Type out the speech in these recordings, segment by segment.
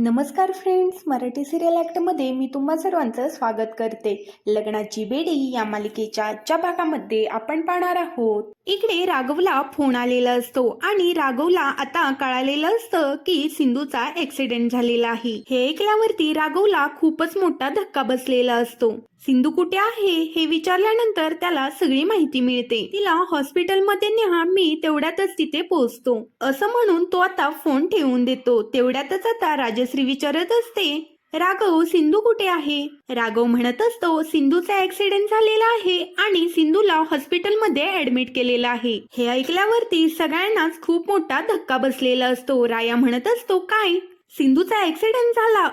नमस्कार friends Marathi serial ॲक्टमध्ये मी तुम्हा सर्वांचं स्वागत करते. लग्नाची बेडी या मालिकेच्या आजच्या भागामध्ये आपण पाहणार आहोत. इकडे राघवला फोन आलेला असतो आणि राघवला आता कळालेलं असतं की सिंधूचा ऍक्सिडेंट झालेला आहे. हे ऐकल्यावरती राघवला खूपच मोठा धक्का बसलेला असतो. सिंधू कुठे आहे हे विचारल्यानंतर त्याला सगळी माहिती मिळते. तिला हॉस्पिटलमध्ये न्या मी तेवढ्यातच तिथे पोहोचतो. असं म्हणून तो आता फोन ठेवून देतो. तेवढ्यातच आता राजश्री विचारत असते राघव सिंधू कुठे आहे? राघव म्हणत असतो सिंधूचा ऍक्सिडेंट झालेला आहे आणि सिंधूला हॉस्पिटलमध्ये ऍडमिट केलेलं आहे. हे ऐकल्यावरती सगळ्यांनाच खूप मोठा धक्का बसलेला असतो. राया म्हणत असतो काय? सिंधूचा ऍक्सिडेंट झाला?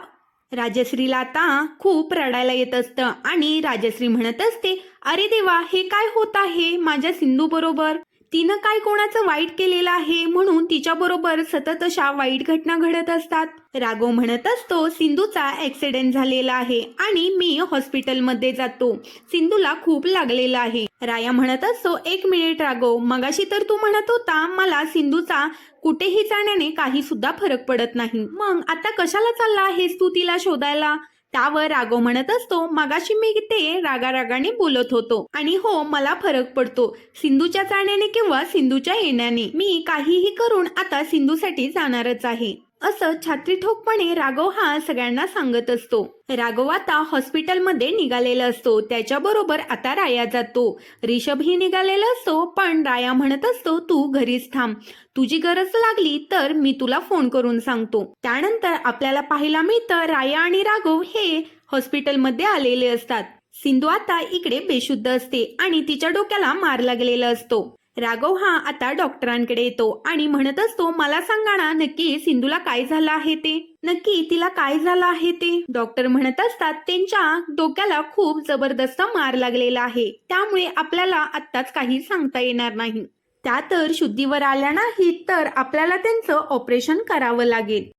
राजश्रीला आता खूप रडायला येत असतं आणि राजश्री म्हणत असते अरे देवा हे काय होत आहे? माझ्या सिंधू बरोबर. तिनं काय कोणाचं वाईट केलेलं आहे म्हणून तिच्या बरोबर सतत अशा वाईट घटना घडत असतात. राघव म्हणत असतो सिंधूचा ऍक्सिडेंट झालेला आहे आणि मी हॉस्पिटलमध्ये जातो. सिंधूला खूप लागलेला आहे. राया म्हणत असतो एक मिनिट राघव मगाशी तर तू म्हणत होता मला सिंधूचा कुठेही जाण्याने काही सुद्धा फरक पडत नाही. मग आता कशाला चालला आहेस तू तिला शोधायला? त्यावर राघव म्हणत असतो. मगाशी मी ते रागारागाने बोलत होतो. आणि हो मला फरक पडतो. सिंधूच्या जाण्याने किंवा सिंधूच्या येण्याने. मी काहीही करून आता सिंधूसाठी जाणारच आहे. असं छात्री ठोकपणे राघव हा सगळ्यांना सांगत असतो. राघव आता हॉस्पिटलमध्ये निघालेला असतो. त्याच्याबरोबर आता राया जातो. रिषभही निघालेला असतो पण राया म्हणत असतो तू घरीच थांब. तुझी गरज लागली तर मी तुला फोन करून सांगतो. त्यानंतर आपल्याला पाहायला मिळतं राया आणि राघव हे हॉस्पिटलमध्ये आलेले असतात. सिंधू आता इकडे बेशुद्ध असते आणि तिच्या डोक्याला मार लागलेला असतो. राघव हा आता डॉक्टरांकडे येतो आणि म्हणत असतो मला सांगा ना नक्की सिंधूला काय झालं आहे ते? नक्की तिला काय झालं आहे ते? डॉक्टर म्हणत असतात त्यांच्या डोक्याला खूप जबरदस्त मार लागलेला आहे. त्यामुळे आपल्याला आत्ताच काही सांगता येणार नाही. त्या तर शुद्धीवर आल्या नाहीत तर आपल्याला त्यांचं ऑपरेशन करावं लागेल.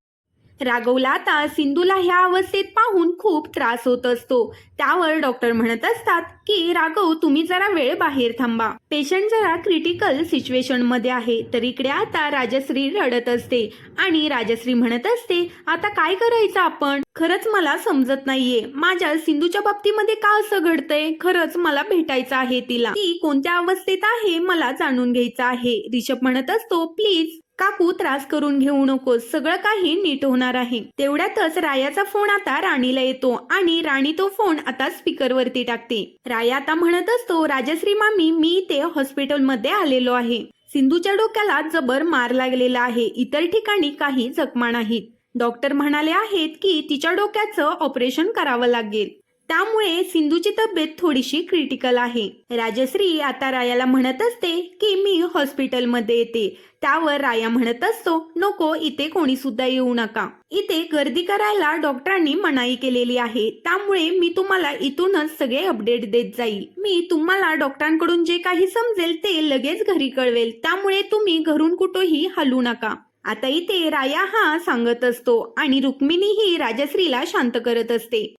राघवला आता सिंधूला ह्या अवस्थेत पाहून खूप त्रास होत असतो. त्यावर डॉक्टर म्हणत असतात की राघव तुम्ही जरा वेळ बाहेर थांबा. पेशंट जरा क्रिटिकल सिच्युएशनमध्ये आहे. तर इकडे आता राजश्री रडत असते. आणि राजश्री म्हणत असते आता काय करायचं आपण? खरंच मला समजत नाहीये. माझ्या सिंधूच्या बाबतीमध्ये का असं घडतंय? खरंच मला भेटायचं आहे तिला. ती कोणत्या अवस्थेत आहे? मला जाणून घ्यायचं आहे. रिषभ म्हणत असतो प्लीज काकू त्रास करून घेऊ नकोस सगळं काही नीट होणार आहे. तेवढ्यातच रायाचा फोन आता राणीला येतो आणि राणी तो फोन आता स्पीकरवरती टाकते. राया आता म्हणत असतो राजश्री मामी मी ते हॉस्पिटलमध्ये आलेलो आहे. सिंधूच्या डोक्याला जबर मार लागलेला आहे. इतर ठिकाणी काही जखमा नाहीत. डॉक्टर म्हणाले आहेत की तिच्या डोक्याचं ऑपरेशन करावं लागेल. त्यामुळे सिंधूची तब्येत थोडीशी क्रिटिकल आहे. राजश्री आता रायाला म्हणत असते की मी हॉस्पिटलमध्ये येते. त्यावर राया म्हणत असतो नको इथे कोणी सुद्धा येऊ नका. इथे गर्दी करायला डॉक्टरांनी मनाई केलेली आहे. त्यामुळे मी तुम्हाला इथूनच सगळे अपडेट देत जाईल. मी तुम्हाला डॉक्टरांकडून जे काही समजेल ते लगेच घरी कळवेल. त्यामुळे तुम्ही घरून कुठंही हलू नका. आता इथे राया हा सांगत असतो आणि रुक्मिणीही राजश्रीला शांत करत असते.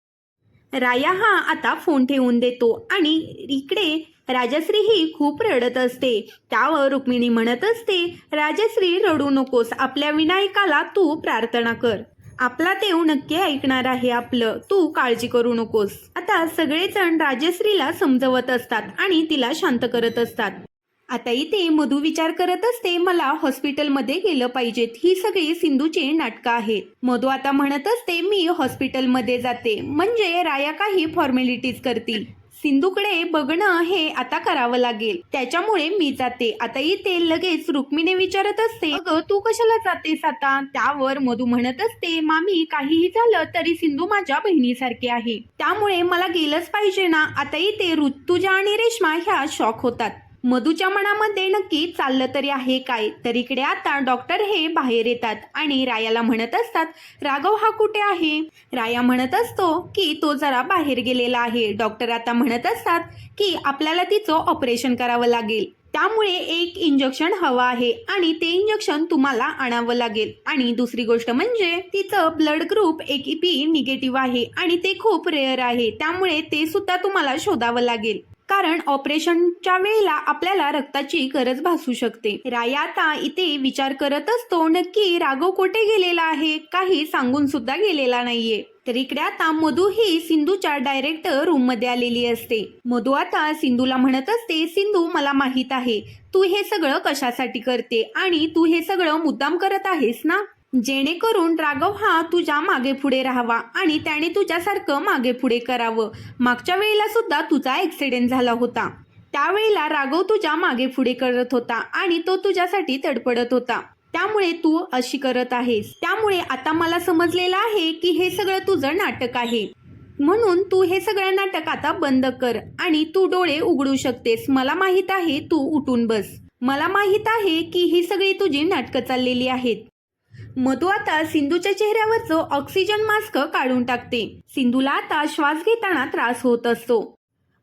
राया हा आता फोन ठेवून देतो आणि इकडे राजश्री ही खूप रडत असते. त्यावर रुक्मिणी म्हणत असते राजश्री रडू नकोस. आपल्या विनायकाला तू प्रार्थना कर. आपला देव नक्की ऐकणार आहे आपलं. तू काळजी करू नकोस. आता सगळेजण राजश्रीला समजवत असतात आणि तिला शांत करत असतात. आता इथे मधू विचार करत असते मला हॉस्पिटलमध्ये गेलं पाहिजेत. ही सगळी सिंधूची नाटकं आहेत. मधू आता म्हणत असते मी हॉस्पिटलमध्ये जाते. म्हणजे राया काही फॉर्मॅलिटीज करतील सिंधूकडे बघणं हे आता करावं लागेल. त्याच्यामुळे मी जाते. आता इथे लगेच रुक्मिणी विचारत असते अगं तू कशाला जातेस आता? त्यावर मधू म्हणत असते मामी काहीही झालं तरी सिंधू माझ्या बहिणीसारखी आहे. त्यामुळे मला गेलंच पाहिजे ना. आता इथे ऋतुजा आणि रेश्मा ह्या शॉक होतात. मधूच्या मनामध्ये नक्की चाललं तरी आहे काय? तर इकडे आता डॉक्टर हे बाहेर येतात आणि रायाला म्हणत असतात राघव हा कुठे आहे? राया म्हणत असतो की तो जरा बाहेर गेलेला आहे. डॉक्टर आता म्हणत असतात की आपल्याला तिचं ऑपरेशन करावं लागेल. त्यामुळे एक इंजेक्शन हवं आहे आणि ते इंजेक्शन तुम्हाला आणावं लागेल. आणि दुसरी गोष्ट म्हणजे तिचं ब्लड ग्रुप एक बी निगेटिव्ह आहे आणि ते खूप रेअर आहे. त्यामुळे ते सुद्धा तुम्हाला शोधावं लागेल. कारण ऑपरेशनच्या वेळेला आपल्याला रक्ताची गरज भासू शकते. राय आता इथे विचार करत असतो नक्की राघव कुठे गेलेला आहे? काही सांगून सुद्धा गेलेला नाहीये. तर इकडे आता मधू ही सिंधूच्या डायरेक्ट रूममध्ये आलेली असते. मधू आता सिंधूला म्हणत असते सिंधू मला माहीत आहे तू हे सगळं कशासाठी करते आणि तू हे सगळं मुद्दाम करत आहेस ना? जेणेकरून राघव हा तुझ्या मागे पुढे राहावा आणि त्याने तुझ्यासारखं मागे पुढे करावं. मागच्या वेळेला सुद्धा तुझा ऍक्सिडेंट झाला होता. त्यावेळेला राघव तुझ्या मागे पुढे करत होता आणि तो तुझ्यासाठी तडपडत होता. त्यामुळे तू अशी करत आहेस. त्यामुळे आता मला समजलेलं आहे की हे सगळं तुझं नाटक आहे. म्हणून तू हे सगळं नाटक आता बंद कर आणि तू डोळे उघडू शकतेस. मला माहीत आहे तू उठून बस. मला माहीत आहे की ही सगळी तुझी नाटकं चाललेली आहेत. मधू आता सिंधूच्या चेहऱ्यावरचं ऑक्सिजन मास्क काढून टाकते. सिंधूला आता श्वास घेताना त्रास होत असतो.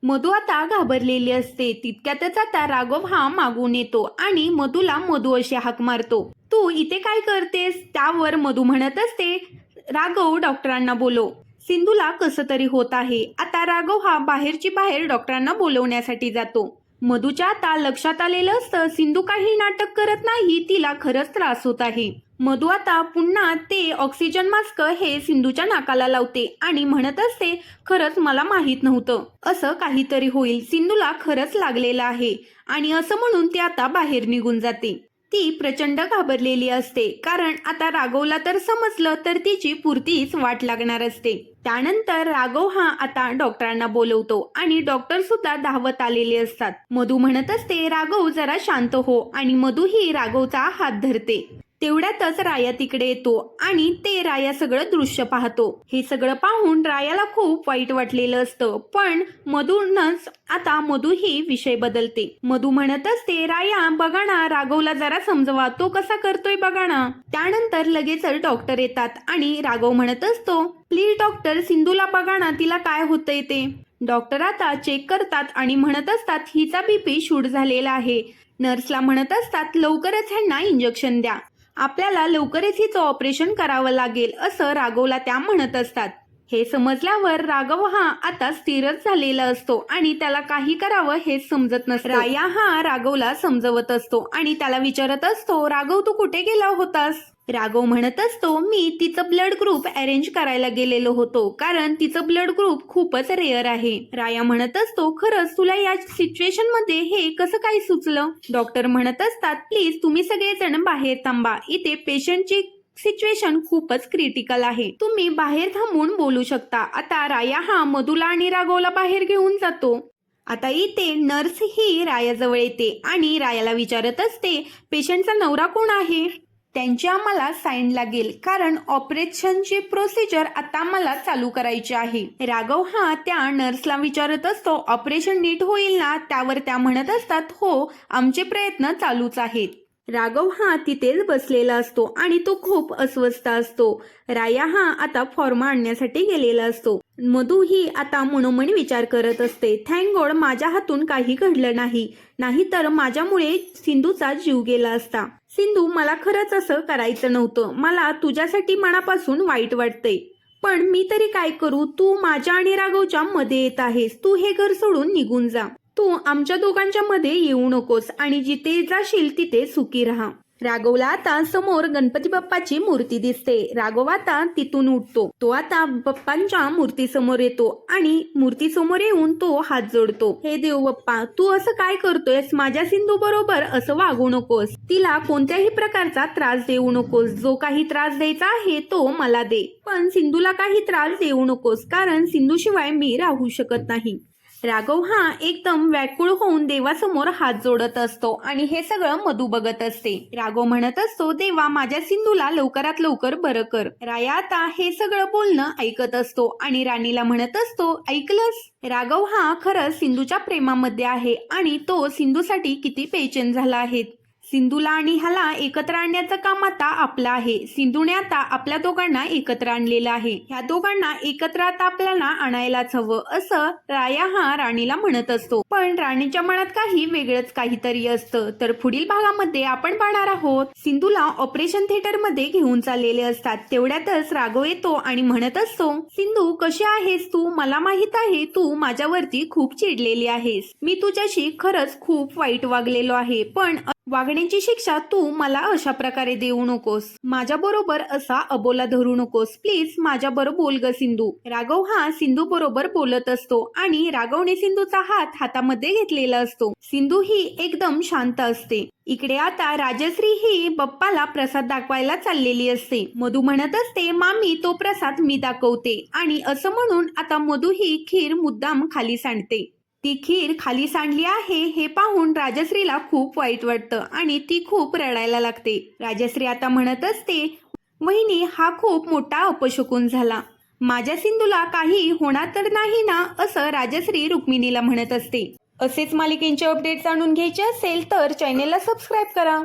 मधू आता घाबरलेली असते. तितक्यातच आता राघव हा मागून येतो आणि मधूला मधू अशी हाक मारतो. तू इथे काय करतेस? त्यावर मधू म्हणत असते. राघव डॉक्टरांना बोलो. सिंधूला कसं तरी होत आहे. आता राघव हा बाहेरची बाहेर डॉक्टरांना बोलवण्यासाठी जातो. मधूच्या आता लक्षात आलेलं असतं सिंधू काही नाटक करत नाही तिला खरंच त्रास होत आहे. मधू आता पुन्हा ते ऑक्सिजन मास्क हे सिंधूच्या नाकाला लावते आणि म्हणत असते खरंच मला माहीत नव्हतं. असं काहीतरी होईल. सिंधूला खरंच लागलेलं आहे आणि असं म्हणून ती आता बाहेर निघून जाते. ती प्रचंड घाबरलेली असते. कारण आता राघवला तर समजलं तर तिची पुरतीच वाट लागणार असते. त्यानंतर राघव हा आता डॉक्टरांना बोलवतो आणि डॉक्टर सुद्धा धावत आलेले असतात. मधू म्हणत असते राघव जरा शांत हो. आणि मधू ही राघवचा हात धरते. तेवढ्यातच राया तिकडे येतो आणि ते राया सगळं दृश्य पाहतो. हे सगळं पाहून रायाला खूप वाईट वाटलेलं असतं. पण मधूनच आता मधू ही विषय बदलते. मधू म्हणत असते राया बघा ना राघवला जरा समजवा. तो कसा करतोय बघा ना. त्यानंतर लगेचच डॉक्टर येतात आणि राघव म्हणत असतो प्लीज डॉक्टर सिंधूला बघा ना तिला काय होतंय ते. डॉक्टर आता चेक करतात आणि म्हणत असतात हिचा बीपी शूट झालेला आहे. नर्सला म्हणत असतात लवकरच ह्यांना इंजेक्शन द्या. आपल्याला लवकरच हिचं ऑपरेशन करावं लागेल असं राघवला त्या म्हणत असतात. हे समजल्यावर राघव हा आता स्थिरच झालेला असतो आणि त्याला काही करावं हेच समजत नसतं. राया हा राघवला समजवत असतो आणि त्याला विचारत असतो राघव तू कुठे गेला होतास? राघव म्हणत असतो मी तिचं ब्लड ग्रुप अरेंज करायला गेलेलो होतो कारण तिचं ब्लड ग्रुप खूपच रेअर आहे. राया म्हणत असतो खरंच तुला या सिच्युएशनमध्ये हे कसं काय सुचलं? डॉक्टर म्हणत असतात प्लीज तुम्ही सगळेजण बाहेर थांबा. इथे पेशंटची सिच्युएशन खूपच क्रिटिकल आहे. तुम्ही बाहेर थांबून बोलू शकता. आता राया हा मधुला आणि राघवला बाहेर घेऊन जातो. आता इथे नर्स ही रायाजवळ येते आणि रायाला विचारत असते पेशंटचा नवरा कोण आहे? त्यांची आम्हाला साईन लागेल. कारण ऑपरेशनची प्रोसिजर आता मला चालू करायची आहे. राघव हा त्या नर्सला विचारत असतो ऑपरेशन नीट होईल ना? त्यावर त्या म्हणत असतात हो आमचे प्रयत्न चालूच आहेत. राघव हा तिथेच बसलेला असतो आणि तो खूप अस्वस्थ असतो. राया हा आता फॉर्म आणण्यासाठी गेलेला असतो. मधू ही आता मनोमन विचार करत असते. थँक गॉड माझ्या हातून काही घडलं नाही. नाहीतर माझ्यामुळे सिंधूचा जीव गेला असता. सिंधू मला खरंच असं करायचं नव्हतं. मला तुझ्यासाठी मनापासून वाईट वाटतंय पण मी तरी काय करू? तू माझ्या आणि राघवच्या मध्ये येत आहेस. तू हे घर सोडून निघून जा. तू आमच्या दोघांच्या मध्ये येऊ नकोस आणि जिथे जाशील तिथे सुखी राहा. राघवला आता समोर गणपती बाप्पाची मूर्ती दिसते. राघव आता तिथून उठतो. तो आता बाप्पांच्या मूर्ती समोर येतो आणि मूर्ती समोर येऊन तो हात जोडतो. हे देव बाप्पा तू असं काय करतोयस? माझ्या सिंधू बरोबर असं वागू नकोस. तिला कोणत्याही प्रकारचा त्रास देऊ नकोस. जो काही त्रास द्यायचा आहे तो मला दे. पण सिंधूला काही त्रास देऊ नकोस. कारण सिंधूशिवाय मी राहू शकत नाही. राघव हा एकदम व्याकुळ होऊन देवासमोर हात जोडत असतो आणि हे सगळं मधू बघत असते. राघव म्हणत असतो देवा माझ्या सिंधूला लवकरात लवकर बरं कर. राया आता हे सगळं बोलणं ऐकत असतो आणि राणीला म्हणत असतो ऐकलंस? राघव हा खरंच सिंधूच्या प्रेमामध्ये आहे आणि तो सिंधूसाठी किती पेचन झाला आहे. सिंधूला आणि ह्याला एकत्र आणण्याचं काम आता आपलं आहे. सिंधूने आता आपल्या दोघांना एकत्र आणलेलं आहे. ह्या दोघांना एकत्र आता आपल्याला आणायलाच हवं असं राया हा राणीला म्हणत असतो. पण राणीच्या मनात काही वेगळंच काहीतरी असतं. तर पुढील भागामध्ये आपण पाहणार आहोत. सिंधूला ऑपरेशन थिएटरमध्ये घेऊन चाललेले असतात. तेवढ्यातच राघव येतो आणि म्हणत असतो सिंधू कशी आहेस तू? मला माहीत आहे तू माझ्यावरती खूप चिडलेली आहेस. मी तुझ्याशी खरंच खूप वाईट वागलेलो आहे. पण वागण्याची शिक्षा तू मला अशा प्रकारे देऊ नकोस. माझ्या बरोबर असा अबोला धरू नकोस. प्लीज माझ्या बरोबर बोल ग सिंधू. राघव हा सिंधू बरोबर बोलत असतो आणि राघवने सिंधूचा हात हातामध्ये घेतलेला असतो. सिंधू ही एकदम शांत असते. इकडे आता राजश्री ही बप्पाला प्रसाद दाखवायला चाललेली असते. मधू म्हणत असते मामी तो प्रसाद मी दाखवते. आणि असं म्हणून आता मधू ही खीर मुद्दाम खाली सांडते. ती खीर खाली सांडली आहे हे पाहून राजश्रीला खूप वाईट वाटतं आणि ती खूप रडायला लागते. राजश्री आता म्हणत असते वहिनी हा खूप मोठा अपशकुन झाला. माझ्या सिंधूला काही होणार तर नाही ना? असं राजश्री रुक्मिणीला म्हणत असते. असेच मालिकेंचे अपडेट जाणून घ्यायचे असेल तर चॅनेलला सबस्क्राईब करा.